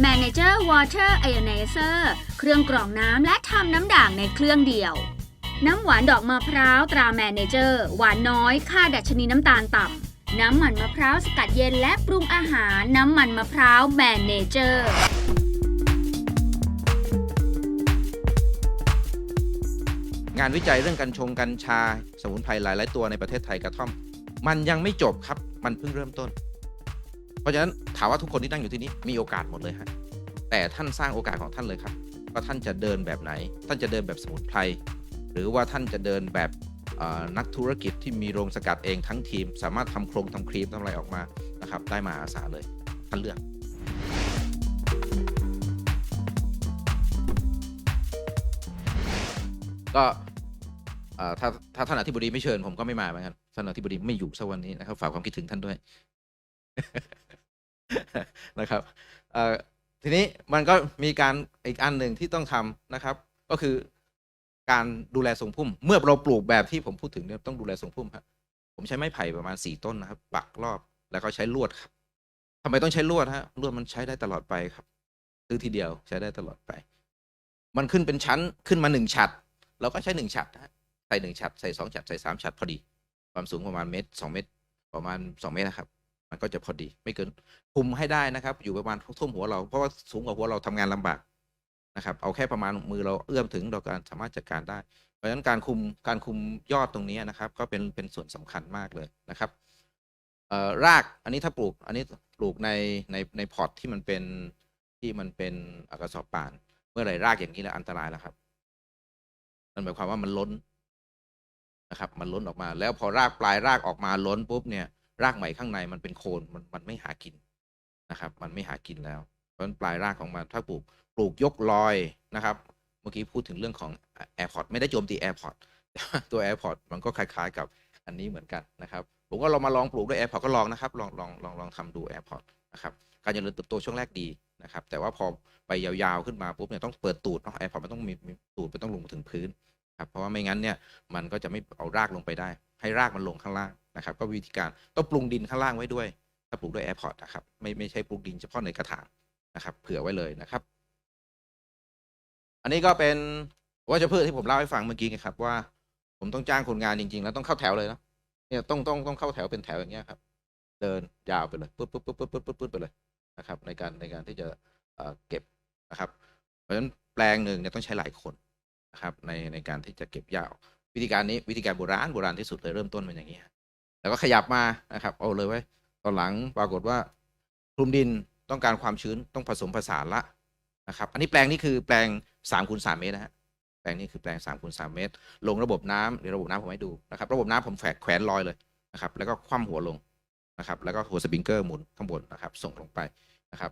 Manager Water Ionizer เครื่องกรองน้ำและทำน้ำด่างในเครื่องเดียว น้ำหวานดอกมะพร้าวตรา Manager หวานน้อยค่าดัชนีน้ำตาลต่ำ น้ำมันมะพร้าวสกัดเย็นและปรุงอาหารน้ำมันมะพร้าว Manager งานวิจัยเรื่องกัญชงกัญชา สมุนไพรหลาย ๆ ตัวในประเทศไทยกระท่อม มันยังไม่จบครับ มันเพิ่งเริ่มต้น เพราะฉะนั้นถามว่าทุกคนที่นั่งอยู่ที่นี้มีโอกาสหมดเลยฮะแต่ท่านสร้างโอกาสของท่านเลยครับว่าท่านจะเดินแบบไหน ท่านจะเดินแบบสมุนไพรหรือว่าท่านจะเดินแบบนักธุรกิจที่มีโรงสกัดเองทั้งทีม สามารถทำโครงทำครีมทำอะไรออกมานะครับ ได้มหาศาเลยท่านเลือกก็ถ้าถ้าท่านอธิบดีไม่เชิญผมก็ไม่มาเหมือนกันท่านอธิบดีไม่อยู่สักวันนี้นะครับฝากความคิดถึงท่านด้วย นะครับทีนี้มันก็มีการอีกอันหนึ่งที่ต้องทำนะครับ ก็คือการดูแลทรงพุ่ม เมื่อเราปลูกแบบที่ผมพูดถึงเนี่ยต้องดูแลทรงพุ่มครับผมใช้ไม้ไผ่ประมาณสี่ต้นนะครับ ปักรอบแล้วก็ใช้ลวดครับทำไมต้องใช้ลวดฮะลวดมันใช้ได้ตลอดไปครับซื้อทีเดียวใช้ได้ตลอดไป มันขึ้นเป็นชั้นขึ้นมาหนึ่งฉัดเราก็ใช้หนึ่งฉัดใส่หนึ่งฉัดใส่สองฉัดใส่สามฉัดพอดี ความสูงประมาณเมตรสองเมตรประมาณสองเมตรนะครับ มันก็จะพอดี ไม่เกินคุมให้ได้นะครับ อยู่ประมาณทุ่มหัวเรา เพราะว่าสูงกว่าหัวเราทำงานลำบากนะครับ เอาแค่ประมาณมือเราเอื้อมถึงเราการสามารถจัดการได้ เพราะฉะนั้นการคุมการคุมยอดตรงนี้นะครับ ก็เป็นเป็นส่วนสำคัญมากเลยนะครับรากอันนี้ถ้าปลูก อันนี้ปลูกในในในพอร์ตที่มันเป็นที่มันเป็นกระสอบป่าน เมื่อไหร่รากอย่างนี้แล้วอันตรายแล้วครับมันหมายความว่ามันล้นนะครับ มันล้นออกมา แล้วพอรากปลายรากออกมาล้นปุ๊บเนี่ย รากใหม่ข้างในมันเป็นโคนมันมันไม่หากินนะครับ มันไม่หากินแล้ว เพราะนั้นปลายรากของมันถ้าปลูกปลูกยกลอยนะครับ เมื่อกี้พูดถึงเรื่องของ AirPod ไม่ได้โจมตี AirPod ตัว AirPod มันก็คล้าย ๆ กับอันนี้เหมือนกันนะครับผมก็ลองมาลองปลูกด้วย AirPod ก็ลองนะครับลองลองลองลองทำดู AirPod นะครับการเจริญเติบโตช่วงแรกดีนะครับแต่ว่าพอไปยาวๆขึ้นมาปุ๊บเนี่ยต้องเปิดตูดเนาะ AirPod มันต้องมีมีตูดมันต้องลงถึงพื้นครับเพราะว่าไม่งั้นเนี่ยมันก็จะไม่เอารากลงไปได้ ให้รากมันลงข้างล่าง นะครับก็วิธีการต้องปรุงดินข้างล่างไว้ด้วย ถ้าปลูกด้วย AirPod นะครับไม่ไม่ใช่ปลูกดินเฉพาะในกระถางนะครับเผื่อไว้เลยนะครับ อันนี้ก็เป็นวัชพืชที่ผมเล่าให้ฟังเมื่อกี้ไงครับว่าผมต้องจ้างคนงานจริง ๆ แล้วต้องเข้าแถวเลยนะเนี่ยต้องต้องต้องเข้าแถวเป็นแถวอย่างเงี้ยครับ เดินยาวไปเลยปุ๊บปุ๊บปุ๊บปุ๊บปุ๊บปุ๊บไปเลยนะครับ ในการในการที่จะเก็บนะครับ เพราะฉะนั้นแปลงหนึ่งเนี่ยต้องใช้หลายคนนะครับในในการที่จะเก็บหญ้าออกวิธีการนี้วิธีการโบราณโบราณที่สุดเลยเริ่มต้นเป็นอย่างนี้ แล้วก็ขยับมานะครับเอาเลยไว้ตอนหลังปรากฏว่าคลุมดินต้องการความชื้นต้องผสมผสานละนะครับ อันนี้แปลงนี้คือแปลงสามคูณสามเมตรนะฮะแปลงนี้คือแปลง3คูณ3เมตร ลงระบบน้ำเดี๋ยวระบบน้ำผมให้ดูนะครับ ระบบน้ำผมแฝกแขวนลอยเลยนะครับ แล้วก็คว่ำหัวลงนะครับ แล้วก็หัวสปริงเกอร์หมุนข้างบนนะครับ ส่งลงไปนะครับ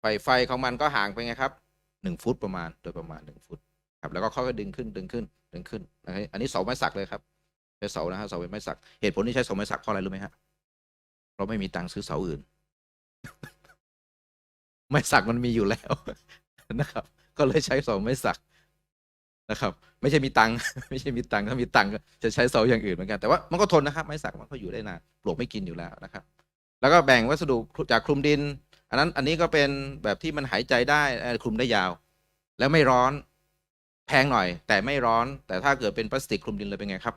ไฟไฟของมันก็ห่างไปไงครับหนึ่งฟุตประมาณโดยประมาณหนึ่งฟุตครับแล้วก็ค่อยๆดึงขึ้นดึงขึ้นดึงขึ้นนะครับอันนี้เสาไม้สักเลยครับ ใช้เสานะฮะเสาเป็นไม้สัก เหตุผลที่ใช้เสาไม้สักเพราะอะไรรู้ไหมฮะเพราะไม่มีตังค์ซื้อเสาอื่น ไม้สักมันมีอยู่แล้วนะครับ ก็เลยใช้เสาไม้สักนะครับ ไม่ใช่มีตังค์ไม่ใช่มีตังค์ถ้ามีตังค์จะใช้เสาอย่างอื่นเหมือนกันแต่ว่ามันก็ทนนะครับ ไม้สักมันก็อยู่ได้นานปลวกไม่กินอยู่แล้วนะครับ แล้วก็แบ่งวัสดุจากคลุมดิน อันนั้นอันนี้ก็เป็นแบบที่มันหายใจได้คลุมได้ยาว แล้วไม่ร้อนแพงหน่อย แต่ไม่ร้อน แต่ถ้าเกิดเป็นพลาสติกคลุมดินเลยเป็นไงครับ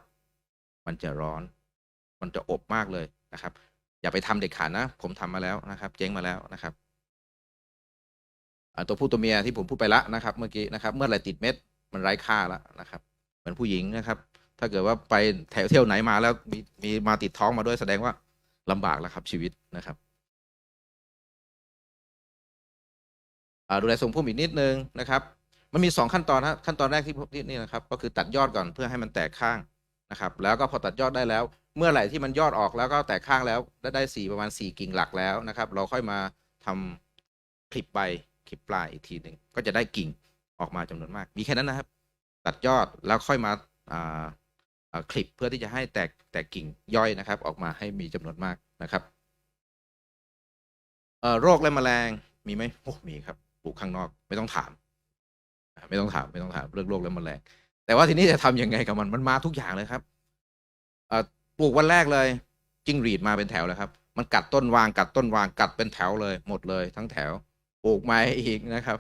มันจะร้อน มันจะอบมากเลยนะครับ อย่าไปทำเด็ดขาดนะ ผมทำมาแล้วนะครับ เจ๊งมาแล้วนะครับตัวผู้ตัวเมียที่ผมพูดไปละนะครับ เมื่อกี้นะครับ เมื่อไหรติดเม็ดมันไร้ค่าแล้วนะครับ เหมือนผู้หญิงนะครับ ถ้าเกิดว่าไปแถวเที่ยวไหนมาแล้วมีมีมาติดท้องมาด้วยแสดงว่าลำบากแล้วครับชีวิตนะครับดูแลทรงพุ่มอีกนิดนึงนะครับ มันมีสองขั้นตอนนะขั้นตอนแรกที่ที่นี่นะครับ ก็คือตัดยอดก่อนเพื่อให้มันแตกข้าง นะครับแล้วก็พอตัดยอดได้แล้ว เมื่อไหร่ที่มันยอดออกแล้วก็แตกข้างแล้วได้ได้สีประมาณสี่กิ่งหลักแล้วนะครับ เราค่อยมาทำคลิปใบคลิปปลายอีกทีหนึ่งก็จะได้กิ่งออกมาจำนวนมาก มีแค่นั้นนะครับ ตัดยอดแล้วค่อยมาอ่าคลิปเพื่อที่จะให้แตกแตกกิ่งย่อยนะครับ ออกมาให้มีจำนวนมากนะครับโรคและแมลงมีไหมโอ้มีครับปลูกข้างนอก ไม่ต้องถาม ไม่ต้องถามไม่ต้องถามเรื่องโรคและแมลง แต่ว่าทีนี้จะทำยังไงกับมันมันมาทุกอย่างเลยครับปลูกวันแรกเลยจิ้งหรีดมาเป็นแถวเลยครับ มันกัดต้นวางกัดต้นวางกัดเป็นแถวเลยหมดเลย ทั้งแถวปลูกไม้อีกนะครับ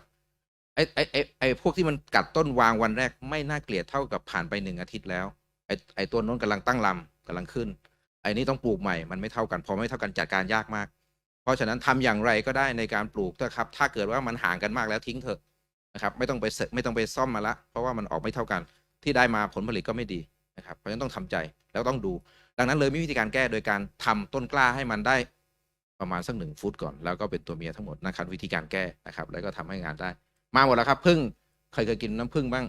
ไอ้ไอ้ไอ้ไอ้พวกที่มันกัดต้นวางวันแรกไม่น่าเกลียดเท่ากับผ่านไปหนึ่งอาทิตย์แล้วไอ้ไอ้ตัวน้นกำลังตั้งลำกำลังขึ้นไอ้นี้ต้องปลูกใหม่มันไม่เท่ากันพอไม่เท่ากันจัดการยากมาก เพราะฉะนั้นทำอย่างไรก็ได้ในการปลูกนะครับ ถ้าเกิดว่ามันห่างกันมากแล้วทิ้งเถอะนะครับ ไม่ต้องไปเสไม่ต้องไปซ่อมมาละเพราะว่ามันออกไม่เท่ากัน ที่ได้มาผลผลิตก็ไม่ดีนะครับเพราะฉะนั้นต้องทำใจแล้วต้องดู ดังนั้นเลยมีวิธีการแก้โดยการทำต้นกล้าให้มันได้ประมาณสักหนึ่งฟุตก่อน แล้วก็เป็นตัวเมียทั้งหมดนะครับวิธีการแก้นะครับ แล้วก็ทำให้งานได้ มาหมดแล้วครับพึ่งใครเคยกินน้ำพึ่งบ้าง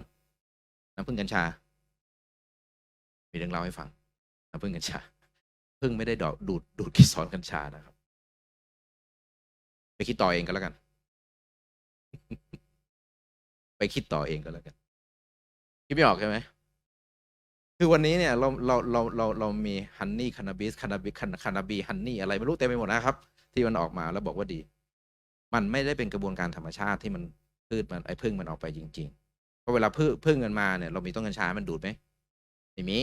น้ำพึ่งกัญชา มีเรื่องเล่าให้ฟัง น้ำพึ่งกัญชาพึ่งไม่ได้ดอกดูดดูดเกสรกัญชานะครับไปคิดต่อเองก็แล้วกัน ไปคิดต่อเองก็แล้วกัน คิดไม่ออกใช่ไหมคือวันนี้เนี่ยเราเราเราเราเรามีฮันนี่คานาบิสคานาบิคานาบีฮันนี่อะไรไม่รู้เต็มไปหมดนะครับ ที่มันออกมาแล้วบอกว่าดี มันไม่ได้เป็นกระบวนการธรรมชาติที่มันพืชมันไอ้พึ่งมันออกไปจริงๆเพราะเวลาพึ่งพึ่งกันมาเนี่ยเรามีต้นกัญชามันดูดไหมไม่มี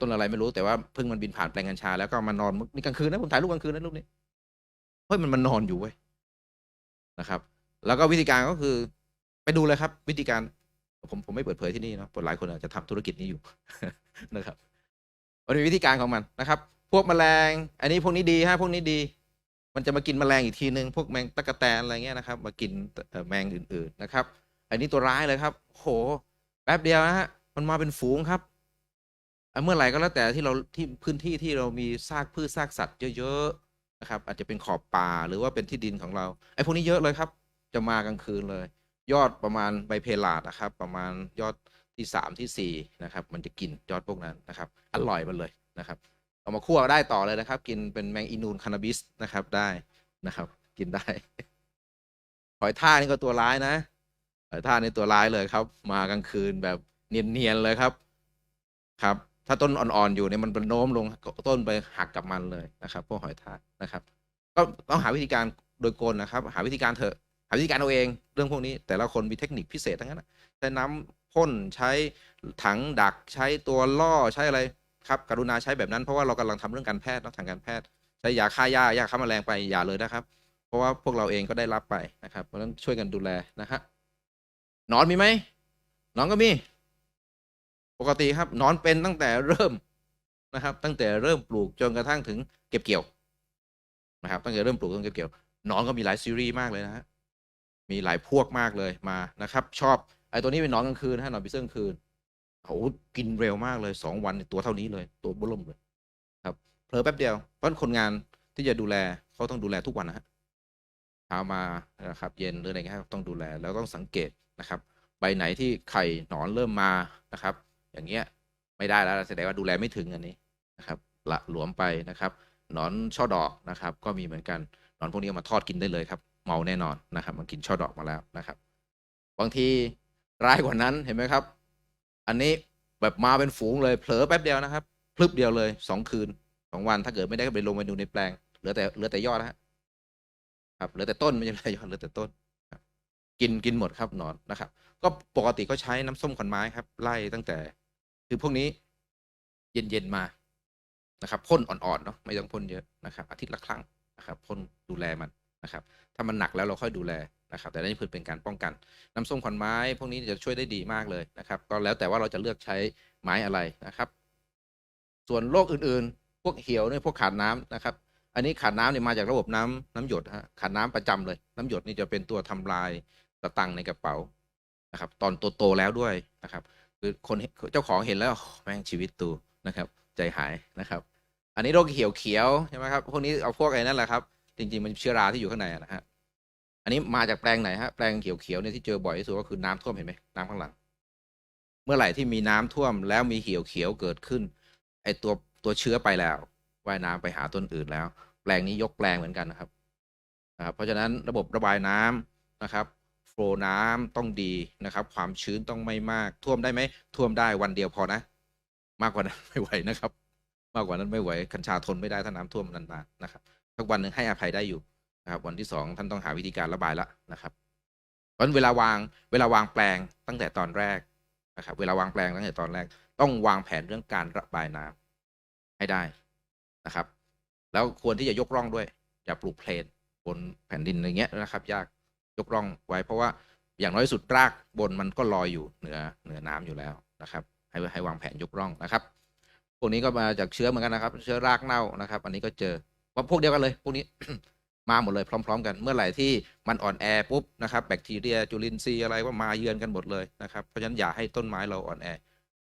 ต้นอะไรไม่รู้แต่ว่าพึ่งมันบินผ่านแปลงกัญชาแล้วก็มานอนนี่กลางคืนนะผมถ่ายรูปกลางคืนนะรูปนี้เฮ้ยมันมันนอนอยู่เว้ยนะครับ แล้วก็วิธีการก็คือ ไปดูเลยครับ วิธีการ ผมผมไม่เปิดเผยที่นี่เนาะหลายคนอาจจะทำธุรกิจนี้อยู่นะครับมันมีวิธีการของมันนะครับ พวกแมลง อันนี้พวกนี้ดีฮะพวกนี้ดี มันจะมากินแมลงอีกทีหนึ่งพวกแมงตะกะแตนอะไรเงี้ยนะครับ มากินแมงอื่น ๆนะครับ อันนี้ตัวร้ายเลยครับ โหแป๊บเดียวนะฮะมันมาเป็นฝูงครับเมื่อไหร่ก็แล้วแต่ที่เราที่พื้นที่ที่เรามีซากพืชซากสัตว์เยอะๆนะครับ อาจจะเป็นขอบป่าหรือว่าเป็นที่ดินของเราไอ้พวกนี้เยอะเลยครับ จะมากลางคืนเลย ยอดประมาณใบเพลาดนะครับ ประมาณยอดที่สามที่สี่นะครับ มันจะกินยอดพวกนั้นนะครับ อร่อยมันเลยนะครับ เอามาคั่วได้ต่อเลยนะครับ กินเป็นแมงอีนูนคานาบิสนะครับได้นะครับ กินได้หอยท่ากนี่ก็ตัวร้ายนะหอยท่ากนี่ตัวร้ายเลยครับ มากลางคืนแบบเนียนๆเลยครับครับ ถ้าต้นอ่อนๆอยู่เนี่ยมันเป็นโน้มลงต้นไปหักกับมันเลยนะครับ พวกหอยทากนะครับ ก็ต้องหาวิธีการโดยกลนะครับ หาวิธีการเถอะ วิธีการเอาเองเรื่องพวกนี้แต่ละคนมีเทคนิคพิเศษทั้งนั้นใช้น้ำพ่นใช้ถังดักใช้ตัวล่อใช้อะไรครับกรุณาใช้แบบนั้นเพราะว่าเรากำลังทำเรื่องการแพทย์นอะทางการแพทย์ใช้ยาฆ่าหญ้ายาฆ่าแมลงไปอย่าเลยนะครับ เพราะว่าพวกเราเองก็ได้รับไปนะครับเพราะฉะนั้นช่วยกันดูแลนะฮะนอนมีไหมนอนก็มี ปกติครับนอนเป็นตั้งแต่เริ่มนะครับ ตั้งแต่เริ่มปลูกจนกระทั่งถึงเก็บเกี่ยวนะครับ ตั้งแต่เริ่มปลูกจนเก็บเกี่ยวนอนก็มีหลายซีรีส์มากเลยนะฮะ มีหลายพวกมากเลยมานะครับ ชอบไอ้ตัวนี้เป็นหนอนกลางคืนฮะหนอนปีเสื้อกลางคืนโอ้โกินเร็วมากเลยสองวันตัวเท่านี้เลยตัวบุ้มเลย ครับเผลอแป๊บเดียวเพราะคนงานที่จะดูแลเขาต้องดูแลทุกวันนะฮะเช้ามานะครับ เย็นหรืออะไรเงี้ยต้องดูแลแล้วต้องสังเกตนะครับ ใบไหนที่ไข่หนอนเริ่มมานะครับ อย่างเงี้ยไม่ได้แล้วแสดงว่าดูแลไม่ถึงอันนี้นะครับละหลวมไปนะครับ หนอนช่อดอกนะครับ ก็มีเหมือนกันหนอนพวกนี้เอามาทอดกินได้เลยครับ เมาแน่นอนนะครับมันกินช่อดอกมาแล้วนะครับ บางทีร้ายกว่านั้นเห็นไหมครับ อันนี้แบบมาเป็นฝูงเลยเผลอแป๊บเดียวนะครับพลึบเดียวเลยสองคืนสองวันถ้าเกิดไม่ได้ก็ไปลงไปดูในแปลงเหลือแต่เหลือแต่ยอดนะครับเหลือแต่ต้นไม่ใช่เหลือแต่ยอดเหลือแต่ต้นกินกินหมดครับหนอนนะครับ ก็ปกติก็ใช้น้ำส้มขอนไม้ครับ ไล่ตั้งแต่ คือพวกนี้ เย็นๆมานะครับพ่นอ่อนๆเนาะไม่ต้องพ่นเยอะนะครับ อาทิตย์ละครั้งนะครับพ่นดูแลมัน นะครับ ถ้ามันหนักแล้วเราค่อยดูแลนะครับ แต่นี่คือเป็นการป้องกัน น้ำส้มขอนไม้ พวกนี้จะช่วยได้ดีมากเลยนะครับ ก็แล้วแต่ว่าเราจะเลือกใช้ไม้อะไรนะครับ ส่วนโรคอื่นๆ พวกเหี่ยวเนี่ยพวกขาดน้ำนะครับ อันนี้ขาดน้ำเนี่ยมาจากระบบน้ำน้ำหยดฮะขาดน้ำประจำเลย น้ำหยดนี่จะเป็นตัวทำลายสตังในกระเป๋านะครับ ตอนโตๆแล้วด้วยนะครับ คือคนเจ้าของเห็นแล้วแม่งชีวิตตูนะครับ ใจหายนะครับอันนี้โรคเขียวเขียวใช่ไหมครับ พวกนี้เอาพวกอะไรนั่นแหละครับ จริงๆมันเชื้อราที่อยู่ข้างในนะฮะอันนี้มาจากแปลงไหนฮะแปลงเขียวเขียวๆเนี่ยที่เจอบ่อยที่สุดก็คือน้ำท่วมเห็นไหมน้ำข้างหลัง เมื่อไหร่ที่มีน้ำท่วมแล้วมีเหี่ยวเขียวเกิดขึ้นไอตัวตัวเชื้อไปแล้วว่ายน้ำไปหาต้นอื่นแล้ว แปลงนี้ยกแปลงเหมือนกันนะครับนะเพราะฉะนั้นระบบระบายน้ำนะครับโฟลน้ำต้องดีนะครับ ความชื้นต้องไม่มากท่วมได้ไหมท่วมได้วันเดียวพอนะ มากกว่านั้นไม่ไหวนะครับ มากกว่านั้นไม่ไหวกัญชาทนไม่ได้ถ้าน้ำท่วมนานๆนะครับ สักวันหนึ่งให้อภัยได้อยู่นะครับ วันที่สองท่านต้องหาวิธีการระบายละนะครับ เพราะเวลาวางเวลาวางแปลงตั้งแต่ตอนแรกนะครับ เวลาวางแปลงตั้งแต่ตอนแรก ต้องวางแผนเรื่องการระบายน้ำให้ได้นะครับ แล้วควรที่จะยกร่องด้วย อย่าปลูกเพลนบนแผ่นดินอย่างเงี้ยนะครับ ยากยกร่องไว้ เพราะว่าอย่างน้อยสุดรากบนมันก็ลอยอยู่เหนือเหนือน้ำอยู่แล้วนะครับ ให้ให้วางแผนยกร่องนะครับพวกนี้ก็มาจากเชื้อเหมือนกันนะครับ เชื้อรากเน่านะครับ อันนี้ก็เจอ ว่าพวกเดียวกันเลย พวกนี้ มาหมดเลยพร้อม ๆ กัน เมื่อไหร่ที่มันอ่อนแอปุ๊บนะครับแบคทีเรียจุลินทรีย์อะไรก็มาเยือนกันหมดเลยนะครับเพราะฉะนั้นอย่าให้ต้นไม้เราอ่อนแอ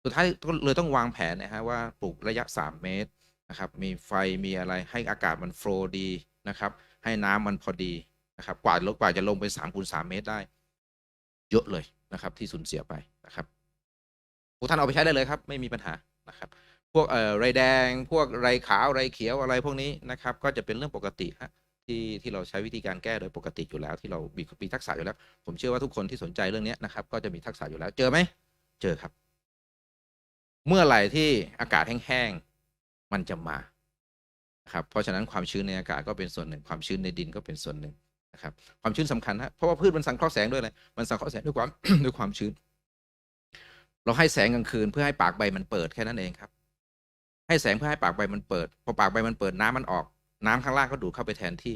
สุดท้ายก็เลยต้องวางแผนนะฮะว่าปลูกระยะ 3 เมตรนะครับมีไฟมีอะไรให้อากาศมันโฟลดีนะครับให้น้ำมันพอดีนะครับกว่าลกว่าจะลงไป3คูณ3เมตรได้ เยอะเลยนะครับที่สูญเสียไปนะครับพวกท่านเอาไปใช้ได้เลยครับ ไม่มีปัญหานะครับ พวกเอ่อไรแดง พวกไรขาวไรเขียวอะไรพวกนี้นะครับ ก็จะเป็นเรื่องปกติฮะที่ที่เราใช้วิธีการแก้โดยปกติอยู่แล้ว ที่เรามีมีทักษะอยู่แล้ว ผมเชื่อว่าทุกคนที่สนใจเรื่องนี้นะครับ ก็จะมีทักษะอยู่แล้วเจอไหมเจอครับ เมื่อไหร่ที่อากาศแห้งๆมันจะมาครับเพราะฉะนั้นความชื้นในอากาศก็เป็นส่วนหนึ่ง ความชื้นในดินก็เป็นส่วนหนึ่งนะครับ ความชื้นสำคัญฮะเพราะว่าพืชมันสังเคราะห์แสงด้วยเลยมันสังเคราะห์แสงด้วยความด้วยความชื้น เราให้แสงกลางคืนเพื่อให้ปากใบมันเปิดแค่นั้นเองครับ ให้แสงเพื่อให้ปากใบมันเปิด พอปากใบมันเปิดน้ำมันออก น้ำข้างล่างก็ดูดเข้าไปแทนที่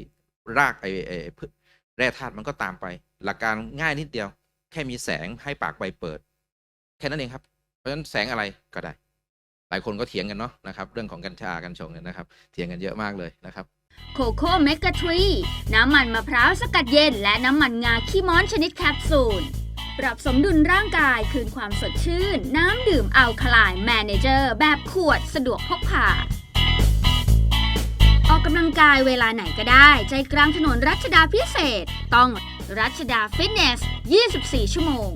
รากไอ้ไอ้ไอ้พืชแร่ธาตุมันก็ตามไป หลักการง่ายนิดเดียว แค่มีแสงให้ปากใบเปิด แค่นั้นเองครับ เพราะฉะนั้นแสงอะไรก็ได้ หลายคนก็เถียงกันเนาะนะครับ เรื่องของกัญชากัญชงเนี่ยนะครับ เถียงกันเยอะมากเลยนะครับโคโค่เมกะทรีน้ำมันมะพร้าวสกัดเย็น และน้ำมันงาขี้ม้อนชนิดแคปซูล ปรับสมดุลร่างกายคืนความสดชื่น น้ำดื่มอัลคลายแมเนเจอร์ แบบขวดสะดวกพกพาออกกำลังกายเวลาไหนก็ได้ ใจกลางถนนรัชดาพิเศษ ต้องรัชดาฟิตเนส 24 ชั่วโมง